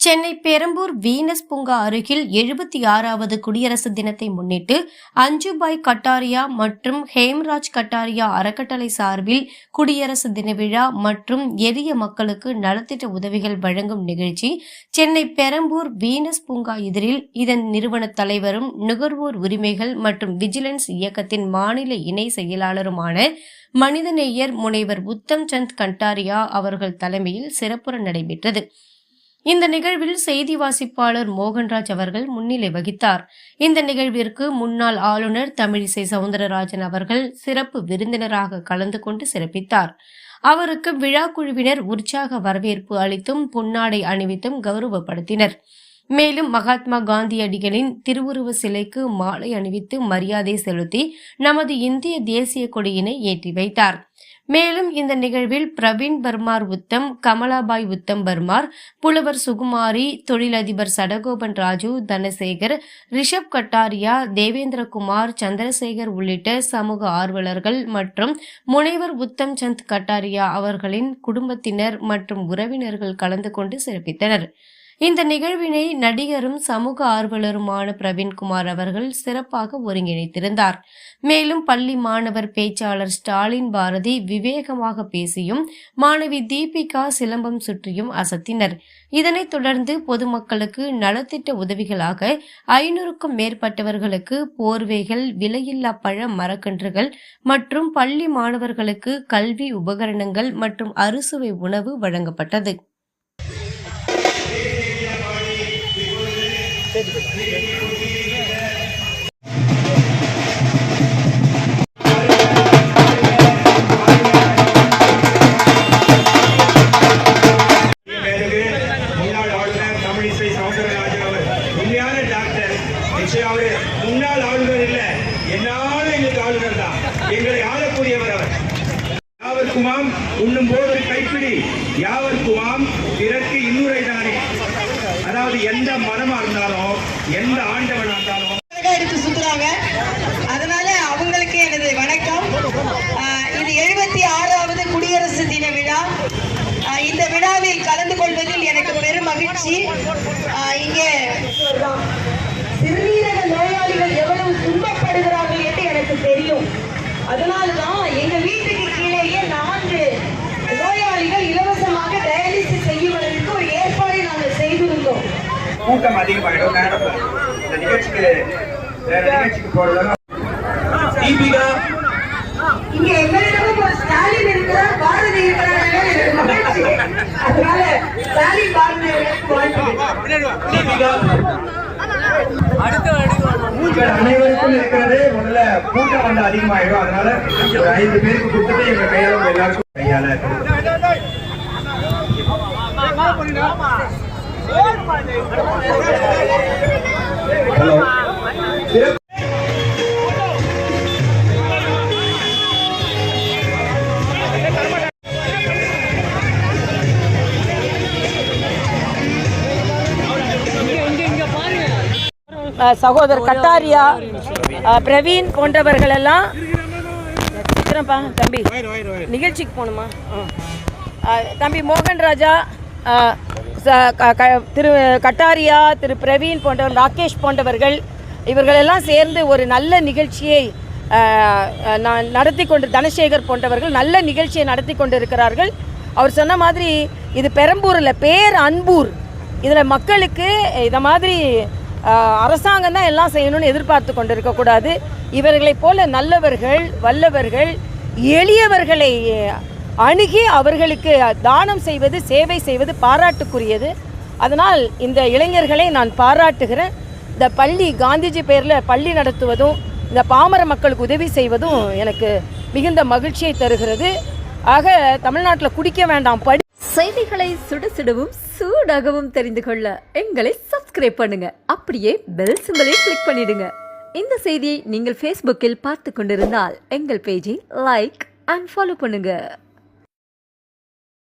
Chennai Perambur Venus பூங்கா அருகில் எழுபத்தி ஆறாவது குடியரசு தினத்தை முன்னிட்டு அஞ்சுபாய் கட்டாரியா மற்றும் ஹேம்ராஜ் கட்டாரியா அறக்கட்டளை சார்பில் குடியரசு தின விழா மற்றும் எளிய மக்களுக்கு நலத்திட்ட உதவிகள் வழங்கும் நிகழ்ச்சி சென்னை பெரம்பூர் வீனஸ் பூங்கா எதிரில் இதன் நிறுவன தலைவரும் நுகர்வோர் உரிமைகள் மற்றும் விஜிலன்ஸ் இயக்கத்தின் மாநில இணை செயலாளருமான மனிதநேயர் முனைவர் உத்தம் சந்த் கண்டாரியா அவர்கள் தலைமையில் சிறப்புற நடைபெற்றது. இந்த நிகழ்வில் செய்தி வாசிப்பாளர் மோகன்ராஜ் அவர்கள் முன்னிலை வகித்தார். இந்த நிகழ்விற்கு முன்னாள் ஆளுநர் தமிழிசை சவுந்தரராஜன் அவர்கள் சிறப்பு விருந்தினராக கலந்து கொண்டு சிறப்பித்தார். அவருக்கு விழா குழுவினர் உற்சாக வரவேற்பு அளித்தும் பொன்னாடை அணிவித்தும் கௌரவப்படுத்தினர். மேலும் மகாத்மா காந்தியடிகளின் திருவுருவ சிலைக்கு மாலை அணிவித்து மரியாதை செலுத்தி நமது இந்திய தேசிய கொடியினை ஏற்றி வைத்தார். மேலும் இந்த நிகழ்வில் பிரவீன் பர்மார் உத்தம் கமலாபாய் உத்தம் பர்மார் புலவர் சுகுமாரி தொழிலதிபர் சடகோபன் ராஜு தனசேகர் ரிஷப் கட்டாரியா தேவேந்திரகுமார் சந்திரசேகர் உள்ளிட்ட சமூக ஆர்வலர்கள் மற்றும் முனைவர் உத்தம் சந்த் கட்டாரியா அவர்களின் குடும்பத்தினர் மற்றும் உறவினர்கள் கலந்து கொண்டு சிறப்பித்தனர். இந்த நிகழ்வினை நடிகரும் சமூக ஆர்வலருமான பிரவீன்குமார் அவர்கள் சிறப்பாக ஒருங்கிணைத்திருந்தார். மேலும் பள்ளி மாணவர் பேச்சாளர் ஸ்டாலின் பாரதி விவேகமாக பேசியும் மாணவி தீபிகா சிலம்பம் சுற்றியும் அசத்தினர். இதனைத் தொடர்ந்து பொதுமக்களுக்கு நலத்திட்ட உதவிகளாக ஐநூறுக்கும் மேற்பட்டவர்களுக்கு போர்வைகள் விலையில்லா பழ மரக்கன்றுகள் மற்றும் பள்ளி மாணவர்களுக்கு கல்வி உபகரணங்கள் மற்றும் அறுசுவை உணவு வழங்கப்பட்டது. முன்னாள் ஆளுநர் இல்ல என்னாலும் எங்களுக்கு ஆளுநர் தான் எங்களை ஆளக்கூடியவர் அவர் யாவர்க்குமாம் உண்ணும் போது ஒரு கைப்பிடி யாவர்க்குமாம் பிறக்கு இன்னுரை தானே அதாவது எந்த மரமா இருந்தாலும் எந்த ஆண்டவனா இருந்தாலும் எடுத்து சுத்துறாங்க. அதனால அவங்களுக்கு எனது வணக்கம். இது எழுபத்தி ஆறாவது குடியரசு தின விழா. இந்த விழாவில் கலந்து கொள்வதில் எனக்கு பெரும் மகிழ்ச்சி. இங்கே சிறுநீரக நோயாளிகள் எவ்வளவு துன்பப்படுகிறார்கள் என்று எனக்கு தெரியும். அதனால்தான் எங்க வீட்டுக்கு கூட்டம் அதிகமாயிடும். நேரம் இந்த நிகழ்ச்சிக்கு வேற நிகழ்ச்சிக்கு போறதுல தீபிகா. இங்க ஒரு ஸ்டாலின் இருக்கிறார் பாரதி இருக்கிறார் அதனால ஸ்டாலின் பாரதி. தீபிகா. அனைவருக்கும் இருக்கிறது. முதல்ல கூட்டம் வந்து அதிகமாயிடும். அதனால ஐந்து பேருக்கு கொடுத்துட்டு எங்க ஹலோ. சகோதரர் கட்டாரியா பிரவீன் போன்றவர்கள் எல்லாம் தம்பி. நிகழ்ச்சிக்கு போகணுமா? தம்பி மோகன் ராஜா திரு கட்டாரியா திரு பிரவீன் போன்றவர் ராகேஷ் போன்றவர்கள் இவர்களெல்லாம் சேர்ந்து ஒரு நல்ல நிகழ்ச்சியை நான் நடத்தி கொண்டு தனசேகர் போன்றவர்கள் நல்ல நிகழ்ச்சியை நடத்தி கொண்டு இருக்கிறார்கள் அவர் சொன்ன மாதிரி இது பெரம்பூரில் பேர் அன்பூர். இதில் மக்களுக்கு இதை மாதிரி அரசாங்கம் தான் எல்லாம் செய்யணும்னு எதிர்பார்த்து கொண்டு இருக்கக்கூடாது இவர்களைப் போல நல்லவர்கள் வல்லவர்கள் எளியவர்களை அணுகி அவர்களுக்கு தானம் செய்வது சேவை செய்வது பாராட்டுக்குரியது. அதனால் இந்த இளைஞர்களை நான் பாராட்டுகிறேன். இந்த பள்ளி காந்திஜி பேரில் பள்ளி நடத்துவதும் இந்த பாமர மக்களுக்கு உதவி செய்வதும் எனக்கு மிகுந்த மகிழ்ச்சியை தருகிறது. ஆக தமிழ்நாட்டில் குடிக்க வேண்டாம் படி செய்திகளை சுட சுடவும் சூடாகவும் தெரிந்து கொள்ள எங்களை சப்ஸ்கிரைப் பண்ணுங்க. அப்படியே பெல் சிம்பலை கிளிக் பண்ணிடுங்க. இந்த செய்தியை நீங்கள் ஃபேஸ்புக்கில் பார்த்து கொண்டிருந்தால் எங்கள் பேஜை லைக் அண்ட் ஃபாலோ பண்ணுங்க.